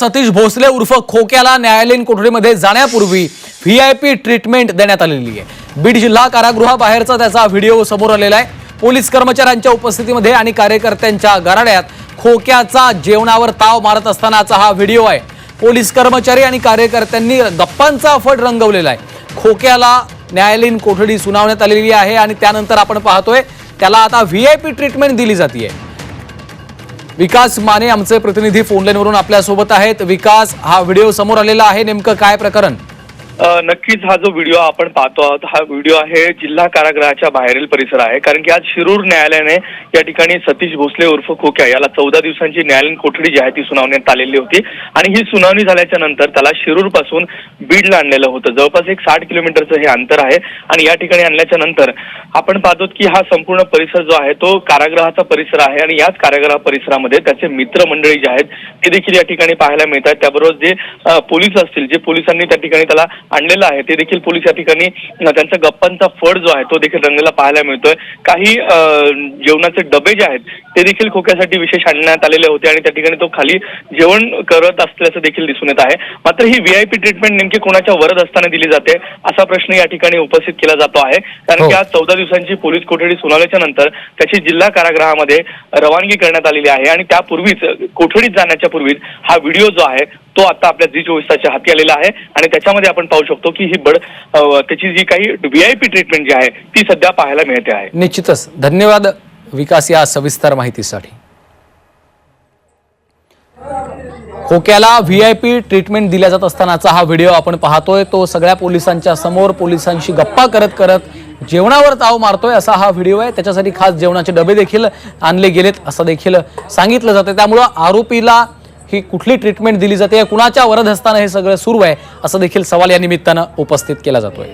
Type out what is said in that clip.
सतीश भोसले उर्फ खोक्याला न्यायालयीन कोठडीमध्ये जाण्यापूर्वी व्ही आय पी ट्रीटमेंट देण्यात आलेली आहे. बीड जिल्हा कारागृहाबाहेरचा त्याचा व्हिडिओ समोर आलेला आहे. पोलीस कर्मचाऱ्यांच्या उपस्थितीमध्ये आणि कार्यकर्त्यांच्या गराड्यात खोक्याचा जेवणावर ताव मारत असतानाचा हा व्हिडिओ आहे. पोलीस कर्मचारी आणि कार्यकर्त्यांनी गप्पांचा फट रंगवलेला आहे. खोक्याला न्यायालयीन कोठडी सुनावण्यात आलेली आहे आणि त्यानंतर आपण पाहतोय त्याला आता व्ही आय पी ट्रीटमेंट दिली जाते विकास माने आमचे प्रतिनिधी फोनलाईनवरून आपल्यासोबत आहेत. विकास हा व्हिडिओ समोर आलेला आहे. नेमकं काय प्रकरण? नक्कीच हा जो व्हिडिओ आपण पाहतो आहोत हा व्हिडिओ आहे जिल्हा कारागृहाच्या बाहेरील परिसर आहे. कारण की आज शिरूर न्यायालयाने या ठिकाणी सतीश भोसले उर्फ खोक्या याला चौदा दिवसांची न्यायालयीन कोठडी जी आहे ती सुनावण्यात आलेली होती. आणि ही सुनावणी झाल्याच्यानंतर त्याला शिरूरपासून बीडला आणलेलं होतं. जवळपास एक साठ किलोमीटरचं हे अंतर आहे. आणि या ठिकाणी आणल्याच्या नंतर आपण पाहतो की हा संपूर्ण परिसर जो आहे तो कारागृहाचा परिसर आहे. आणि याच कारागृह परिसरामध्ये त्याचे मित्रमंडळी जे आहेत ते देखील या ठिकाणी पाहायला मिळतात. त्याबरोबर जे पोलीस असतील जे पोलिसांनी त्या ठिकाणी त्याला आणलेलं आहे. ते देखील पोलीस या ठिकाणी त्यांचा गप्पांचा फड जो आहे तो देखील रंगलेला पाहायला मिळतोय. काही जेवणाचे डबे जे आहेत ते देखील खोक्यासाठी विशेष आणण्यात आलेले होते आणि त्या ठिकाणी तो खाली जेवण करत असल्याचं देखील दिसून येत आहे. मात्र ही व्हीआयपी ट्रीटमेंट नेमकी कोणाच्या वरद असताना दिली जाते असा प्रश्न या ठिकाणी उपस्थित केला जातो आहे. कारण की हो. आज चौदा दिवसांची पोलीस कोठडी सुनावल्याच्या नंतर त्याची जिल्हा कारागृहामध्ये रवानगी करण्यात आलेली आहे आणि त्यापूर्वीच कोठडीत जाण्याच्या पूर्वीच हा व्हिडिओ जो आहे तो आता आपल्या झी चोवीस तासच्या हाती आलेला आहे. आणि त्याच्यामध्ये आपण पाहू शकतो की ही बड त्याची जी काही व्हीआयपी ट्रीटमेंट जी आहे ती सध्या पाहायला मिळते आहे. निश्चितच. धन्यवाद विकास या सविस्तर माहितीसाठी. खोक्याला व्ही आय पी ट्रीटमेंट दिल्या जात असतानाचा हा व्हिडिओ आपण पाहतोय. तो सगळ्या पोलिसांच्या समोर पोलिसांशी गप्पा करत करत जेवणावर ताव मारतोय असा हा व्हिडिओ आहे. त्याच्यासाठी खास जेवणाचे डबे देखील आणले गेलेत असं देखील सांगितलं जातं त्यामुळं आरोपीला ही कुठली ट्रीटमेंट दिली जाते कुणाच्या वरद असताना हे सगळं सुरू आहे असं देखील सवाल या निमित्तानं उपस्थित केला जातोय.